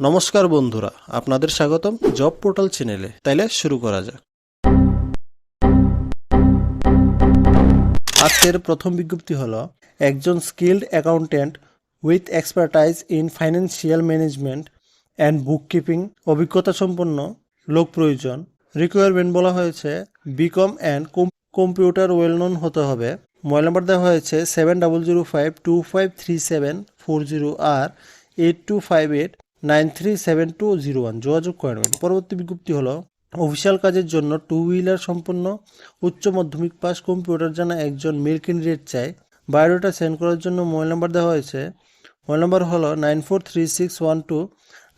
নমস্কার বন্ধুরা, আপনাদের স্বাগতম জব পোর্টাল চ্যানেলে। তাইলে শুরু করা যাক। আজকের প্রথম বিজ্ঞপ্তি হলো, একজন skilled accountant with expertise in financial management and bookkeeping অভিজ্ঞতা সম্পন্ন, লোক প্রয়োজন। রিকোয়ারমেন্ট বলা হয়েছে BCom and computer well known হতে হবে। মোবাইল নাম্বার দেওয়া হয়েছে seven double zero five two five three seven four zero আর eight two five eight nine three seven two zero one, যোগাযোগ করে নেবেন পরবর্তী বিজ্ঞপ্তি হলো, অফিসিয়াল কাজের জন্য টু হুইলার সম্পন্ন উচ্চ মাধ্যমিক পাস কম্পিউটার জানা একজন মেল ক্যান্ডিডেট চাই। বায়োডাটা সেন্ড করার জন্য মোবাইল নাম্বার দেওয়া হয়েছে। মোবাইল নাম্বার হলো nine four three six one two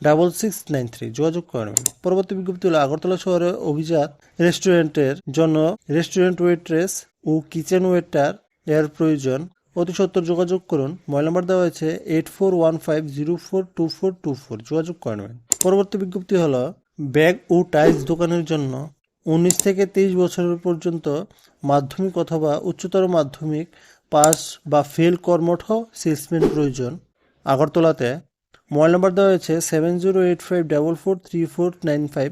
double six nine three. যোগাযোগ করবেন পরবর্তী বিজ্ঞপ্তি হলো, আগরতলা শহরে অভিজাত রেস্টুরেন্টের জন্য রেস্টুরেন্ট ওয়েট্রেস ও কিচেন ওয়েটার এর প্রয়োজন। অতি সত্তর যোগাযোগ করুন। মোবাইল নাম্বার দেওয়া হয়েছে eight four one five zero four two four two four যোগাযোগ করবেন পরবর্তী বিজ্ঞপ্তি হলো, ব্যাগ ও টাইলস দোকানের জন্য উনিশ থেকে তেইশ বছরের পর্যন্ত মাধ্যমিক অথবা উচ্চতর মাধ্যমিক পাস বা ফেল কর্মঠ সেলসম্যান প্রয়োজন। আগরতলাতে মোবাইল নাম্বার দেওয়া হয়েছে seven zero eight five double four three four nine five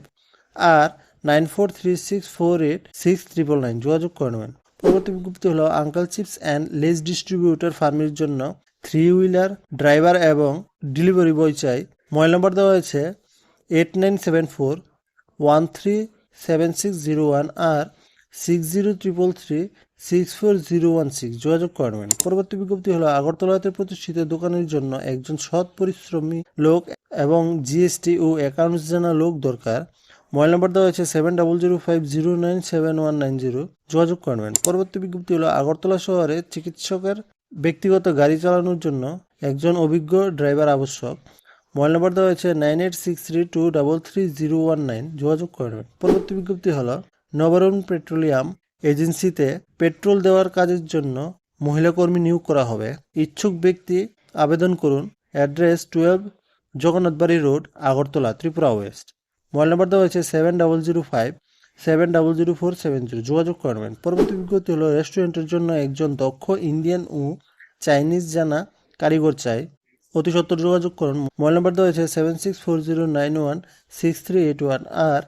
আর nine four three six four eight six triple nine যোগাযোগ করে নেবেন। পরবর্তী বিজ্ঞপ্তি হলো uncle chips and Lay's distributor ফার্মের জন্য থ্রি হুইলার ড্রাইভার এবং ডেলিভারি বয় চাই। মোবাইল নম্বর দেওয়া হয়েছে eight nine seven four one three seven six zero one আর six zero triple three six four zero one six যোগাযোগ করবেন। পরবর্তী বিজ্ঞপ্তি হলো আগরতলাতে প্রতিষ্ঠিত দোকানের জন্য একজন সৎ পরিশ্রমী লোক এবং জিএসটি ও অ্যাকাউন্টস জানা লোক দরকার। মোবাইল নাম্বার দেওয়া হয়েছে seven double zero five zero nine seven one nine zero যোগাযোগ করবেন। পরবর্তী বিজ্ঞপ্তি হলো, আগরতলা শহরে চিকিৎসকের ব্যক্তিগত গাড়ি চালানোর জন্য একজন অভিজ্ঞ ড্রাইভার আবশ্যক। মোবাইল নম্বর দেওয়া হয়েছে nine eight six three two double three zero one nine যোগাযোগ করবেন। পরবর্তী বিজ্ঞপ্তি হলো, নবরণ পেট্রোলিয়াম এজেন্সিতে পেট্রোল দেওয়ার কাজের জন্য মহিলা কর্মী নিয়োগ করা হবে। ইচ্ছুক ব্যক্তি আবেদন করুন। Address twelve Jagannathbari road, Agartala, Tripura west. Mobile number দেওয়া হয়েছে seven double zero five, seven double zero four, seven zero. যোগাযোগ করবেন। পরবর্তী বিজ্ঞপ্তি হলো, রেস্টুরেন্টের জন্য একজন দক্ষ ইন্ডিয়ান ও চাইনিজ জানা কারিগর চাই। অতি সত্তর যোগাযোগ করুন। মোবাইল নাম্বার দেওয়া হয়েছে seven six four zero nine one, six three eight one আর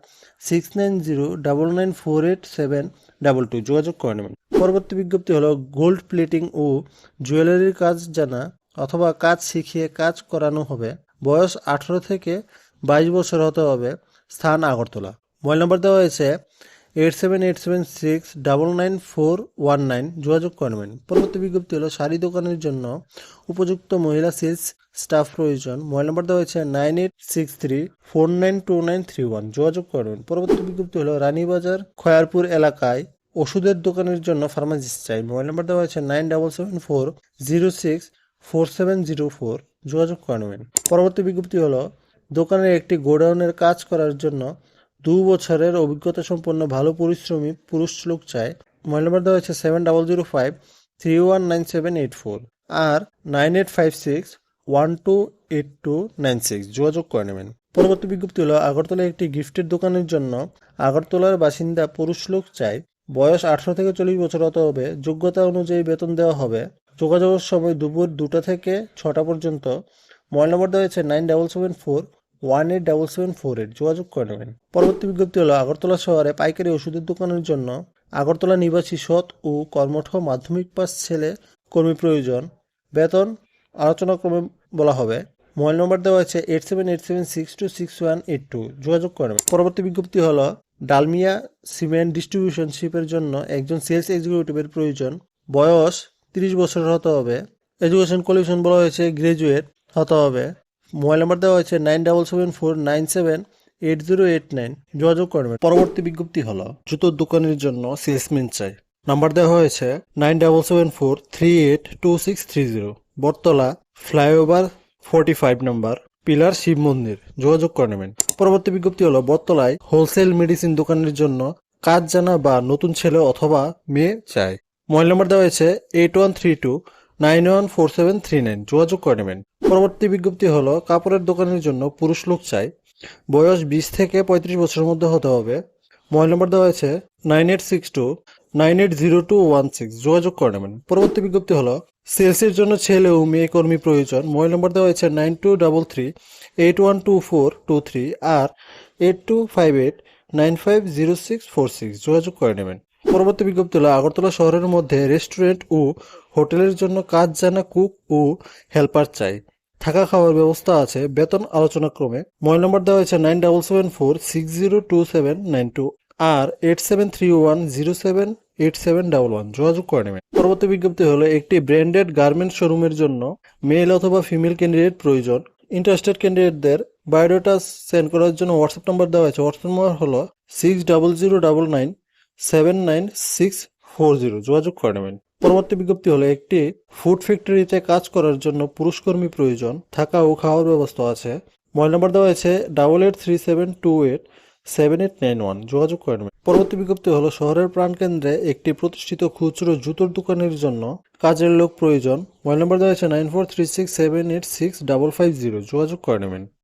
six nine zero double nine four eight seven double two. যোগাযোগ করে নেবেন। পরবর্তী বিজ্ঞপ্তি হলো, গোল্ড প্লেটিং ও জুয়েলারির কাজ জানা অথবা কাজ শিখিয়ে কাজ করানো হবে। বয়স আঠারো থেকে বাইশ বছর হতে হবে। স্থান আগরতলা। মোবাইল নম্বর দেওয়া হয়েছে eight seven eight seven six double nine four one nine যোগাযোগ করবেন পরবর্তী বিজ্ঞপ্তি হলো শাড়ি দোকানের জন্য উপযুক্ত মহিলা সেলস স্টাফ প্রয়োজন। মোবাইল নম্বর দেওয়া হয়েছে nine eight six three four nine two nine three one যোগাযোগ করবেন পরবর্তী বিজ্ঞপ্তি হলো রানীবাজার খয়ারপুর এলাকায় ওষুধের দোকানের জন্য ফার্মাসিস্ট চাই। মোবাইল নাম্বার দেওয়া হয়েছে nine double seven four zero six four seven zero four যোগাযোগ করবেন পরবর্তী বিজ্ঞপ্তি হলো দোকানের একটি গোডাউনের কাজ করার জন্য দু বছরের অভিজ্ঞতা সম্পন্ন ভালো পরিশ্রমী পুরুষ লোক চায়। মোবাইল নম্বর দেওয়া হয়েছে seven double zero five three one nine seven eight four আর nine eight five six one two eight two nine six যোগাযোগ করে নেবেন। পরবর্তী বিজ্ঞপ্তি হলো, আগরতলায় একটি গিফটের দোকানের জন্য আগরতলার বাসিন্দা পুরুষ লোক চায়। বয়স আঠারো থেকে চল্লিশ বছর হতে হবে। যোগ্যতা অনুযায়ী বেতন দেওয়া হবে। যোগাযোগের সময় দুপুর দুটা থেকে ছটা পর্যন্ত। মোবাইল নম্বর দেওয়া হয়েছে nine double seven four one eight double seven four eight যোগাযোগ করে নেবেন। পরবর্তী বিজ্ঞপ্তি হলো, আগরতলা শহরে পাইকারি ওষুধের দোকানের জন্য আগরতলা নিবাসী সৎ ও কর্মঠ মাধ্যমিক পাস ছেলে কর্মী প্রয়োজন। বেতন আলোচনা ক্রমে বলা হবে। মোবাইল নম্বর দেওয়া হয়েছে eight seven eight seven six two six one eight two. যোগাযোগ করবেন পরবর্তী বিজ্ঞপ্তি হলো, ডালমিয়া সিমেন্ট ডিস্ট্রিবিউশনশিপের জন্য একজন সেলস এক্সিকিউটিভের প্রয়োজন। বয়স তিরিশ বছর হতে হবে। এডুকেশন কোয়ালিফিকেশন বলা হয়েছে, গ্রাজুয়েট হতে হবে। মোবাইল নাম্বার দেওয়া হয়েছে nine double seven four nine seven eight zero eight nine. যোগাযোগ করবেন। পরবর্তী বিজ্ঞপ্তি হলো জুতোর দোকানের জন্য সেলসম্যান চাই। নাম্বার দেওয়া হয়েছে nine double seven four three eight two six three zero. Battala, flyover forty five number, pillar Shiv মন্দির। যোগাযোগ করে নেবেন। পরবর্তী বিজ্ঞপ্তি হলো, বটতলায় হোলসেল মেডিসিন দোকানের জন্য কাজ জানা বা নতুন ছেলে অথবা মেয়ে চাই। মোবাইল নাম্বার দেওয়া হয়েছে eight one three two nine one four seven three nine. যোগাযোগ করে নেবেন। পরবর্তী বিজ্ঞপ্তি হলো, কাপড়ের দোকানের জন্য পুরুষ লোক চাই। বয়স বিশ থেকে পঁয়ত্রিশ বছরের মধ্যে হতে হবে। মোবাইল নম্বর দেওয়া হয়েছে nine eight six two, nine eight zero two one six. যোগাযোগ করে নেবেন। পরবর্তী বিজ্ঞপ্তি হলো, সেলসের জন্য ছেলে ও মেয়ে কর্মী প্রয়োজন। মোবাইল নম্বর দেওয়া হয়েছে nine two double three, eight one two four two three আর eight two five eight, nine five zero six four six. যোগাযোগ করে নেবেন। পরবর্তী বিজ্ঞপ্তি হলো, আগরতলা শহরের মধ্যে রেস্টুরেন্ট ও হোটেলের জন্য কাজ জানা কুক ও হেল্পার চাই। থাকা খাওয়ার ব্যবস্থা আছে। বেতন আলোচনা ক্রমে মোবাইল নম্বর দেওয়া হয়েছে nine double seven four, six zero two seven nine two আর eight seven three one zero seven eight seven double one. যোগাযোগ করে নেবেন। পরবর্তী বিজ্ঞপ্তি হলো, একটি ব্র্যান্ডেড গার্মেন্টস শোরুমের জন্য মেল অথবা ফিমেল ক্যান্ডিডেট প্রয়োজন। ইন্টারেস্টেড ক্যান্ডিডেটদের বায়োডাটা সেন্ড করার জন্য হোয়াটসঅ্যাপ নাম্বার দেওয়া হয়েছে। হোয়াটসঅ্যাপ নাম্বার হলো, six double zero double nine seven nine six four zero. যোগাযোগ করে নেবেন। পরবর্তী বিজ্ঞপ্তি হলো, একটি ফুড ফ্যাক্টরিতে কাজ করার জন্য পুরুষকর্মী প্রয়োজন, থাকা ও খাওয়ার ব্যবস্থা আছে। মোবাইল নাম্বার দেওয়া হয়েছে double eight three seven two eight seven eight nine one যোগাযোগ করে নেবেন পরবর্তী বিজ্ঞপ্তি হলো, শহরের প্রাণকেন্দ্রে একটি প্রতিষ্ঠিত খুচরো জুতোর দোকানের জন্য কাজের লোক প্রয়োজন। মোবাইল নাম্বার দেওয়া হয়েছে nine four three six seven eight six double five zero যোগাযোগ করে নেবেন।